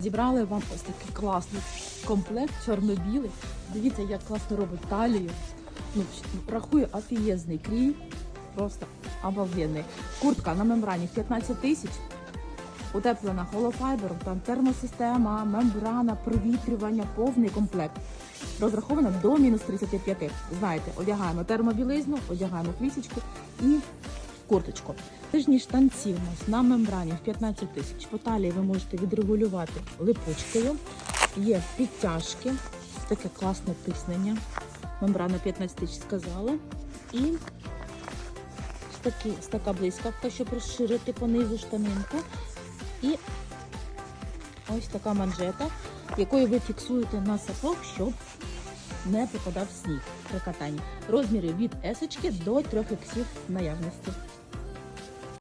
Зібрали вам ось такий класний комплект, чорно-білий. Дивіться, як класно робить талію. Ну, рахую, офігезний крій. Просто обалденний. Куртка на мембрані 15 тисяч. Утеплена холофайбером, там термосистема, мембрана, провітрювання, повний комплект. Розрахована до мінус 35. Знаєте, одягаємо термобілизну, одягаємо флісочку і курточку. Тижні штанці у нас на мембрані в 15 тисяч. По талії ви можете відрегулювати липучкою. Є підтяжки, таке класне тиснення. Мембрана 15 тисяч сказала. І такі, така блискавка, щоб розширити по низу штанинку. І ось така манжета, якою ви фіксуєте на сапог, щоб не попадав сніг при катанні. Розміри від есочки до 3 іксів наявності.